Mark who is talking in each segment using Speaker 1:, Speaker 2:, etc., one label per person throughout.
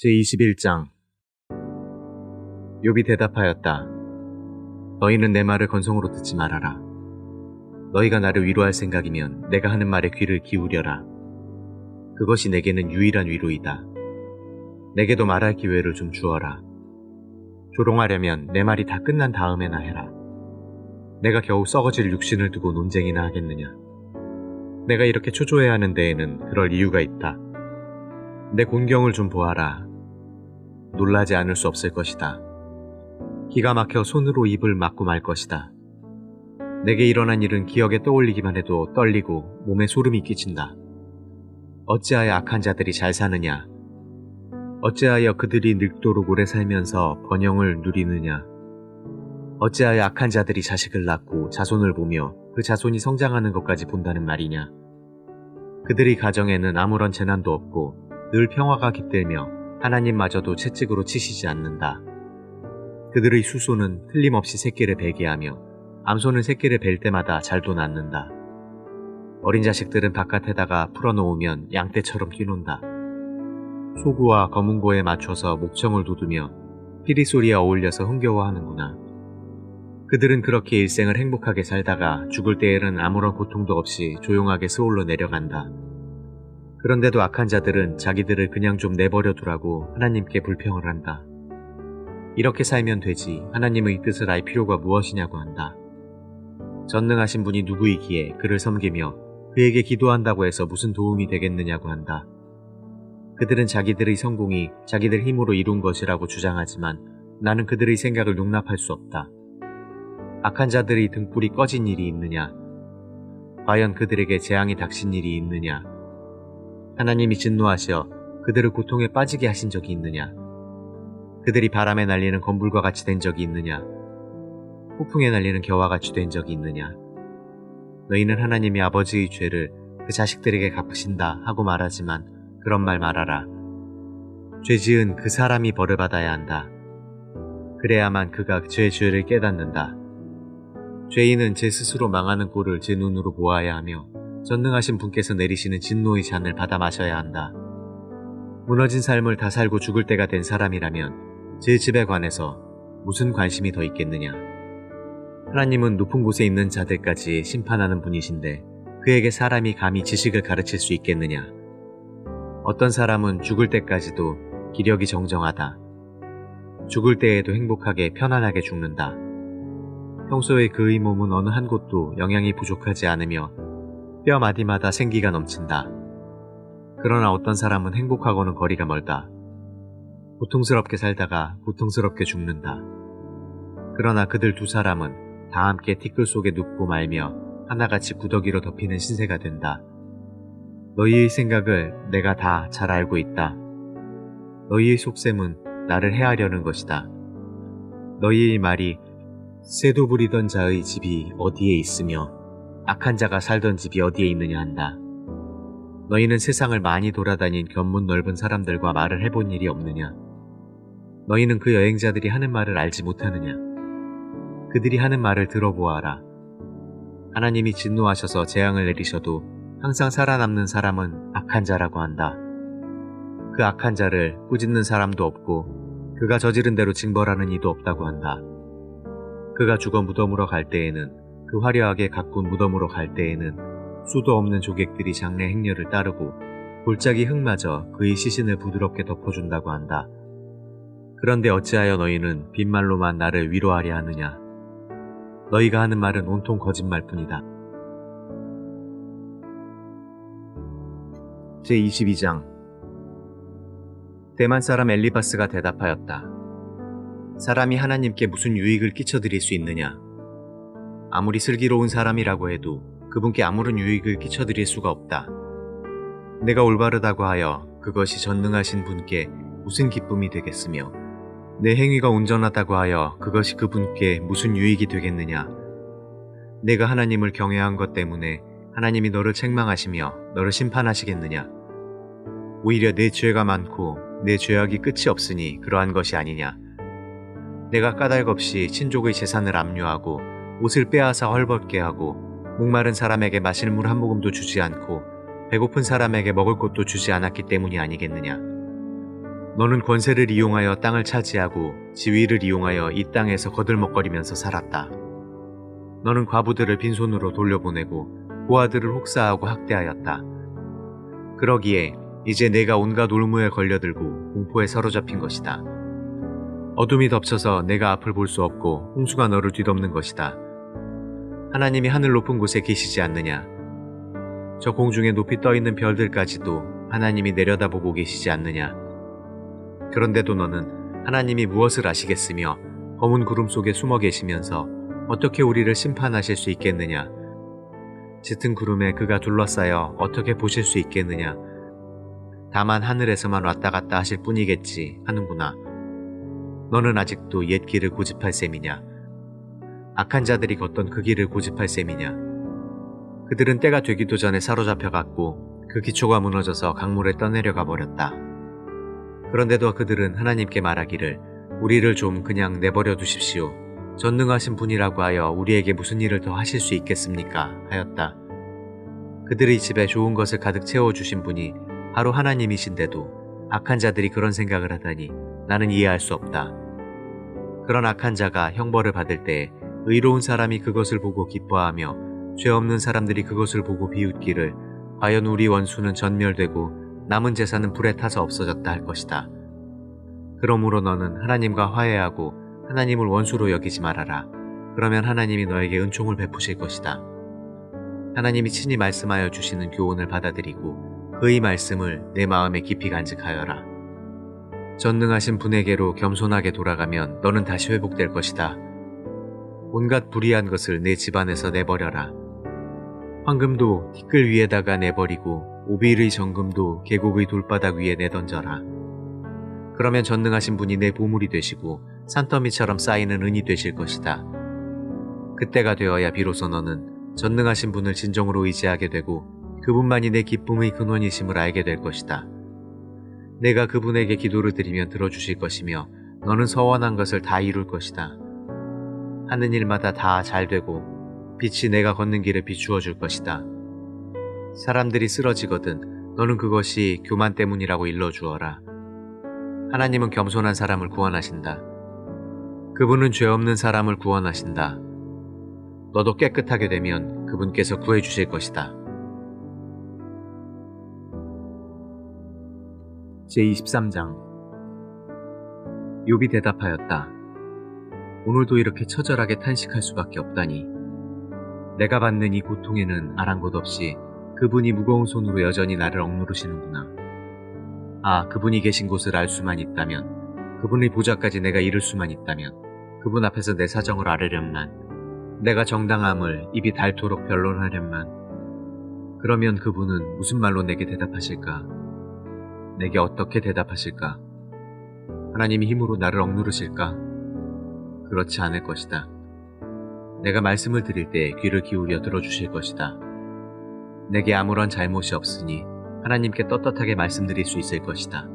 Speaker 1: 제21장 욥이 대답하였다. 너희는 내 말을 건성으로 듣지 말아라. 너희가 나를 위로할 생각이면 내가 하는 말에 귀를 기울여라. 그것이 내게는 유일한 위로이다. 내게도 말할 기회를 좀 주어라. 조롱하려면 내 말이 다 끝난 다음에나 해라. 내가 겨우 썩어질 육신을 두고 논쟁이나 하겠느냐. 내가 이렇게 초조해야 하는 데에는 그럴 이유가 있다. 내 곤경을 좀 보아라. 놀라지 않을 수 없을 것이다. 기가 막혀 손으로 입을 막고 말 것이다. 내게 일어난 일은 기억에 떠올리기만 해도 떨리고 몸에 소름이 끼친다. 어찌하여 악한 자들이 잘 사느냐? 어찌하여 그들이 늙도록 오래 살면서 번영을 누리느냐? 어찌하여 악한 자들이 자식을 낳고 자손을 보며 그 자손이 성장하는 것까지 본다는 말이냐? 그들이 가정에는 아무런 재난도 없고 늘 평화가 깃들며 하나님마저도 채찍으로 치시지 않는다. 그들의 수소는 틀림없이 새끼를 베게 하며 암소는 새끼를 벨 때마다 잘도 낳는다. 어린 자식들은 바깥에다가 풀어놓으면 양떼처럼 뛰논다. 소구와 검은고에 맞춰서 목청을 돋우며 피리 소리에 어울려서 흥겨워하는구나. 그들은 그렇게 일생을 행복하게 살다가 죽을 때에는 아무런 고통도 없이 조용하게 스올로 내려간다. 그런데도 악한 자들은 자기들을 그냥 좀 내버려 두라고 하나님께 불평을 한다. 이렇게 살면 되지 하나님의 뜻을 알 필요가 무엇이냐고 한다. 전능하신 분이 누구이기에 그를 섬기며 그에게 기도한다고 해서 무슨 도움이 되겠느냐고 한다. 그들은 자기들의 성공이 자기들 힘으로 이룬 것이라고 주장하지만 나는 그들의 생각을 용납할 수 없다. 악한 자들의 등불이 꺼진 일이 있느냐? 과연 그들에게 재앙이 닥친 일이 있느냐? 하나님이 진노하시어 그들을 고통에 빠지게 하신 적이 있느냐? 그들이 바람에 날리는 건불과 같이 된 적이 있느냐? 폭풍에 날리는 겨와 같이 된 적이 있느냐? 너희는 하나님이 아버지의 죄를 그 자식들에게 갚으신다 하고 말하지만 그런 말 말아라. 죄 지은 그 사람이 벌을 받아야 한다. 그래야만 그가 죄의 죄를 깨닫는다. 죄인은 제 스스로 망하는 꼴을 제 눈으로 보아야 하며 전능하신 분께서 내리시는 진노의 잔을 받아 마셔야 한다. 무너진 삶을 다 살고 죽을 때가 된 사람이라면 제 집에 관해서 무슨 관심이 더 있겠느냐. 하나님은 높은 곳에 있는 자들까지 심판하는 분이신데 그에게 사람이 감히 지식을 가르칠 수 있겠느냐. 어떤 사람은 죽을 때까지도 기력이 정정하다. 죽을 때에도 행복하게 편안하게 죽는다. 평소에 그의 몸은 어느 한 곳도 영양이 부족하지 않으며 뼈 마디마다 생기가 넘친다. 그러나 어떤 사람은 행복하고는 거리가 멀다. 고통스럽게 살다가 고통스럽게 죽는다. 그러나 그들 두 사람은 다 함께 티끌 속에 눕고 말며 하나같이 구더기로 덮이는 신세가 된다. 너희의 생각을 내가 다 잘 알고 있다. 너희의 속셈은 나를 해하려는 것이다. 너희의 말이 쇠도 부리던 자의 집이 어디에 있으며 악한 자가 살던 집이 어디에 있느냐 한다. 너희는 세상을 많이 돌아다닌 견문 넓은 사람들과 말을 해본 일이 없느냐? 너희는 그 여행자들이 하는 말을 알지 못하느냐? 그들이 하는 말을 들어보아라. 하나님이 진노하셔서 재앙을 내리셔도 항상 살아남는 사람은 악한 자라고 한다. 그 악한 자를 꾸짖는 사람도 없고 그가 저지른 대로 징벌하는 이도 없다고 한다. 그가 죽어 무덤으로 갈 때에는 그 화려하게 가꾼 무덤으로 갈 때에는 수도 없는 조객들이 장례 행렬을 따르고 골짜기 흙마저 그의 시신을 부드럽게 덮어준다고 한다. 그런데 어찌하여 너희는 빈말로만 나를 위로하려 하느냐? 너희가 하는 말은 온통 거짓말뿐이다. 제22장 대만 사람 엘리바스가 대답하였다. 사람이 하나님께 무슨 유익을 끼쳐드릴 수 있느냐? 아무리 슬기로운 사람이라고 해도 그분께 아무런 유익을 끼쳐드릴 수가 없다. 내가 올바르다고 하여 그것이 전능하신 분께 무슨 기쁨이 되겠으며 내 행위가 온전하다고 하여 그것이 그분께 무슨 유익이 되겠느냐? 내가 하나님을 경외한 것 때문에 하나님이 너를 책망하시며 너를 심판하시겠느냐? 오히려 내 죄가 많고 내 죄악이 끝이 없으니 그러한 것이 아니냐? 내가 까닭 없이 친족의 재산을 압류하고 옷을 빼앗아 헐벗게 하고 목마른 사람에게 마실 물 한 모금도 주지 않고 배고픈 사람에게 먹을 것도 주지 않았기 때문이 아니겠느냐? 너는 권세를 이용하여 땅을 차지하고 지위를 이용하여 이 땅에서 거들먹거리면서 살았다. 너는 과부들을 빈손으로 돌려보내고 고아들을 혹사하고 학대하였다. 그러기에 이제 내가 온갖 올무에 걸려들고 공포에 사로잡힌 것이다. 어둠이 덮쳐서 내가 앞을 볼 수 없고 홍수가 너를 뒤덮는 것이다. 하나님이 하늘 높은 곳에 계시지 않느냐? 저 공중에 높이 떠 있는 별들까지도 하나님이 내려다보고 계시지 않느냐? 그런데도 너는 하나님이 무엇을 아시겠으며 검은 구름 속에 숨어 계시면서 어떻게 우리를 심판하실 수 있겠느냐? 짙은 구름에 그가 둘러싸여 어떻게 보실 수 있겠느냐? 다만 하늘에서만 왔다 갔다 하실 뿐이겠지 하는구나. 너는 아직도 옛 길을 고집할 셈이냐? 악한 자들이 걷던 그 길을 고집할 셈이냐? 그들은 때가 되기도 전에 사로잡혀갔고 그 기초가 무너져서 강물에 떠내려가 버렸다. 그런데도 그들은 하나님께 말하기를 우리를 좀 그냥 내버려 두십시오. 전능하신 분이라고 하여 우리에게 무슨 일을 더 하실 수 있겠습니까? 하였다. 그들의 집에 좋은 것을 가득 채워주신 분이 바로 하나님이신데도 악한 자들이 그런 생각을 하다니 나는 이해할 수 없다. 그런 악한 자가 형벌을 받을 때 의로운 사람이 그것을 보고 기뻐하며 죄 없는 사람들이 그것을 보고 비웃기를 과연 우리 원수는 전멸되고 남은 재산은 불에 타서 없어졌다 할 것이다. 그러므로 너는 하나님과 화해하고 하나님을 원수로 여기지 말아라. 그러면 하나님이 너에게 은총을 베푸실 것이다. 하나님이 친히 말씀하여 주시는 교훈을 받아들이고 그의 말씀을 내 마음에 깊이 간직하여라. 전능하신 분에게로 겸손하게 돌아가면 너는 다시 회복될 것이다. 온갖 불의한 것을 내 집안에서 내버려라. 황금도 티끌 위에다가 내버리고 오빌의 정금도 계곡의 돌바닥 위에 내던져라. 그러면 전능하신 분이 내 보물이 되시고 산더미처럼 쌓이는 은이 되실 것이다. 그때가 되어야 비로소 너는 전능하신 분을 진정으로 의지하게 되고 그분만이 내 기쁨의 근원이심을 알게 될 것이다. 내가 그분에게 기도를 드리면 들어주실 것이며 너는 서원한 것을 다 이룰 것이다. 하는 일마다 다 잘 되고 빛이 내가 걷는 길에 비추어 줄 것이다. 사람들이 쓰러지거든 너는 그것이 교만 때문이라고 일러 주어라. 하나님은 겸손한 사람을 구원하신다. 그분은 죄 없는 사람을 구원하신다. 너도 깨끗하게 되면 그분께서 구해 주실 것이다. 제23장 욥이 대답하였다. 오늘도 이렇게 처절하게 탄식할 수밖에 없다니. 내가 받는 이 고통에는 아랑곳 없이 그분이 무거운 손으로 여전히 나를 억누르시는구나. 아, 그분이 계신 곳을 알 수만 있다면, 그분의 보좌까지 내가 이룰 수만 있다면, 그분 앞에서 내 사정을 아뢰련만, 내가 정당함을 입이 닳도록 변론하련만, 그러면 그분은 무슨 말로 내게 대답하실까? 내게 어떻게 대답하실까? 하나님이 힘으로 나를 억누르실까? 그렇지 않을 것이다. 내가 말씀을 드릴 때 귀를 기울여 들어주실 것이다. 내게 아무런 잘못이 없으니 하나님께 떳떳하게 말씀드릴 수 있을 것이다.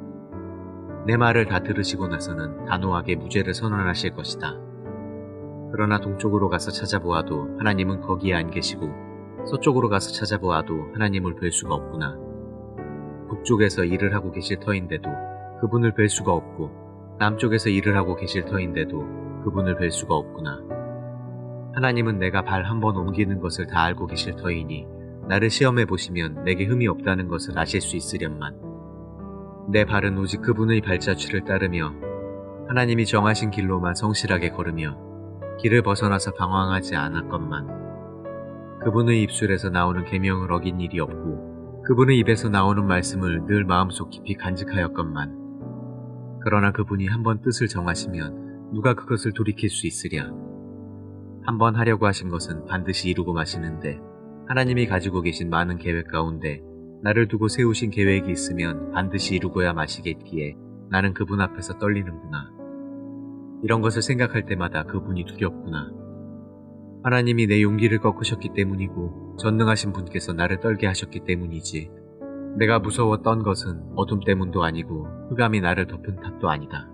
Speaker 1: 내 말을 다 들으시고 나서는 단호하게 무죄를 선언하실 것이다. 그러나 동쪽으로 가서 찾아보아도 하나님은 거기에 안 계시고 서쪽으로 가서 찾아보아도 하나님을 뵐 수가 없구나. 북쪽에서 일을 하고 계실 터인데도 그분을 뵐 수가 없고 남쪽에서 일을 하고 계실 터인데도 그분을 뵐 수가 없구나. 하나님은 내가 발 한 번 옮기는 것을 다 알고 계실 터이니 나를 시험해 보시면 내게 흠이 없다는 것을 아실 수 있으련만. 내 발은 오직 그분의 발자취를 따르며 하나님이 정하신 길로만 성실하게 걸으며 길을 벗어나서 방황하지 않았건만. 그분의 입술에서 나오는 계명을 어긴 일이 없고 그분의 입에서 나오는 말씀을 늘 마음속 깊이 간직하였건만. 그러나 그분이 한 번 뜻을 정하시면 누가 그것을 돌이킬 수 있으랴. 한번 하려고 하신 것은 반드시 이루고 마시는데 하나님이 가지고 계신 많은 계획 가운데 나를 두고 세우신 계획이 있으면 반드시 이루고야 마시겠기에 나는 그분 앞에서 떨리는구나. 이런 것을 생각할 때마다 그분이 두렵구나. 하나님이 내 용기를 꺾으셨기 때문이고 전능하신 분께서 나를 떨게 하셨기 때문이지. 내가 무서웠던 것은 어둠 때문도 아니고 흑암이 나를 덮은 탓도 아니다.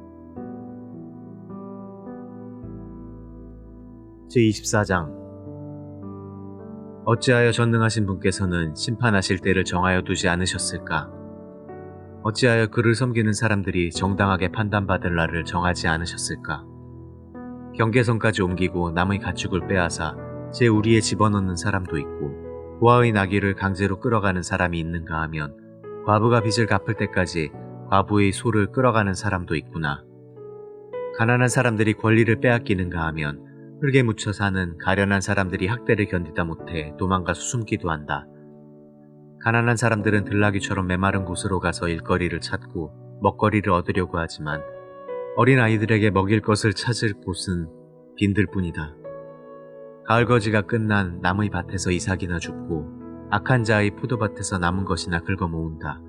Speaker 1: 제24장 어찌하여 전능하신 분께서는 심판하실 때를 정하여 두지 않으셨을까? 어찌하여 그를 섬기는 사람들이 정당하게 판단받을 날을 정하지 않으셨을까? 경계선까지 옮기고 남의 가축을 빼앗아 제 우리에 집어넣는 사람도 있고 고아의 나귀를 강제로 끌어가는 사람이 있는가 하면 과부가 빚을 갚을 때까지 과부의 소를 끌어가는 사람도 있구나. 가난한 사람들이 권리를 빼앗기는가 하면 흙에 묻혀 사는 가련한 사람들이 학대를 견디다 못해 도망가서 숨기도 한다. 가난한 사람들은 들나귀처럼 메마른 곳으로 가서 일거리를 찾고 먹거리를 얻으려고 하지만 어린 아이들에게 먹일 것을 찾을 곳은 빈들뿐이다. 가을거지가 끝난 나무의 밭에서 이삭이나 줍고 악한 자의 포도밭에서 남은 것이나 긁어 모은다.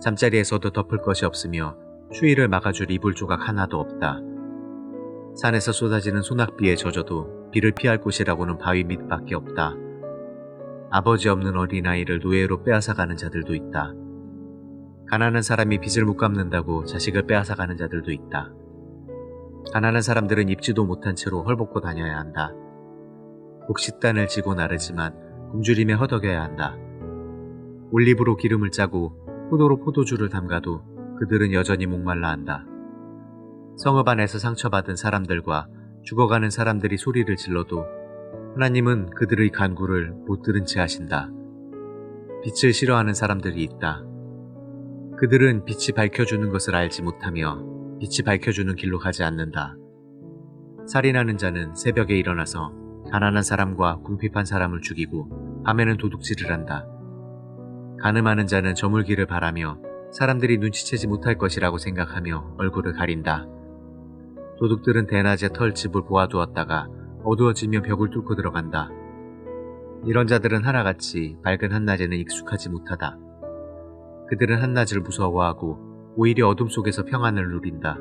Speaker 1: 잠자리에서도 덮을 것이 없으며 추위를 막아줄 이불 조각 하나도 없다. 산에서 쏟아지는 소낙비에 젖어도 비를 피할 곳이라고는 바위 밑밖에 없다. 아버지 없는 어린아이를 노예로 빼앗아가는 자들도 있다. 가난한 사람이 빚을 못 갚는다고 자식을 빼앗아가는 자들도 있다. 가난한 사람들은 입지도 못한 채로 헐벗고 다녀야 한다. 곡식단을 지고 나르지만 굶주림에 허덕여야 한다. 올리브로 기름을 짜고 포도로 포도주를 담가도 그들은 여전히 목말라 한다. 성읍 안에서 상처받은 사람들과 죽어가는 사람들이 소리를 질러도 하나님은 그들의 간구를 못 들은 채 하신다. 빛을 싫어하는 사람들이 있다. 그들은 빛이 밝혀주는 것을 알지 못하며 빛이 밝혀주는 길로 가지 않는다. 살인하는 자는 새벽에 일어나서 가난한 사람과 궁핍한 사람을 죽이고 밤에는 도둑질을 한다. 가늠하는 자는 저물기를 바라며 사람들이 눈치채지 못할 것이라고 생각하며 얼굴을 가린다. 도둑들은 대낮에 털집을 보아두었다가 어두워지면 벽을 뚫고 들어간다. 이런 자들은 하나같이 밝은 한낮에는 익숙하지 못하다. 그들은 한낮을 무서워하고 오히려 어둠 속에서 평안을 누린다.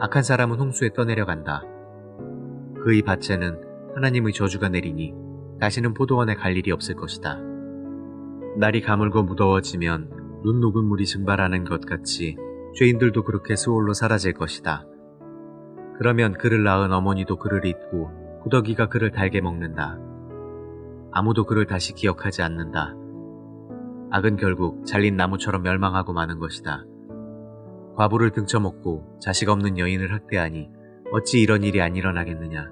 Speaker 1: 악한 사람은 홍수에 떠내려간다. 그의 밭에는 하나님의 저주가 내리니 다시는 포도원에 갈 일이 없을 것이다. 날이 가물고 무더워지면 눈 녹은 물이 증발하는 것 같이 죄인들도 그렇게 수월로 사라질 것이다. 그러면 그를 낳은 어머니도 그를 잊고 구더기가 그를 달게 먹는다. 아무도 그를 다시 기억하지 않는다. 악은 결국 잘린 나무처럼 멸망하고 마는 것이다. 과부를 등쳐먹고 자식 없는 여인을 학대하니 어찌 이런 일이 안 일어나겠느냐.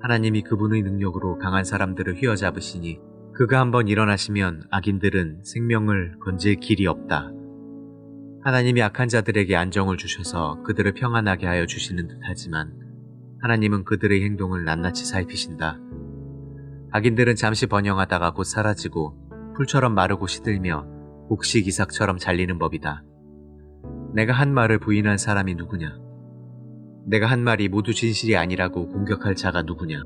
Speaker 1: 하나님이 그분의 능력으로 강한 사람들을 휘어잡으시니 그가 한번 일어나시면 악인들은 생명을 건질 길이 없다. 하나님이 악한 자들에게 안정을 주셔서 그들을 평안하게 하여 주시는 듯하지만 하나님은 그들의 행동을 낱낱이 살피신다. 악인들은 잠시 번영하다가 곧 사라지고 풀처럼 마르고 시들며 곡식 이삭처럼 잘리는 법이다. 내가 한 말을 부인한 사람이 누구냐? 내가 한 말이 모두 진실이 아니라고 공격할 자가 누구냐?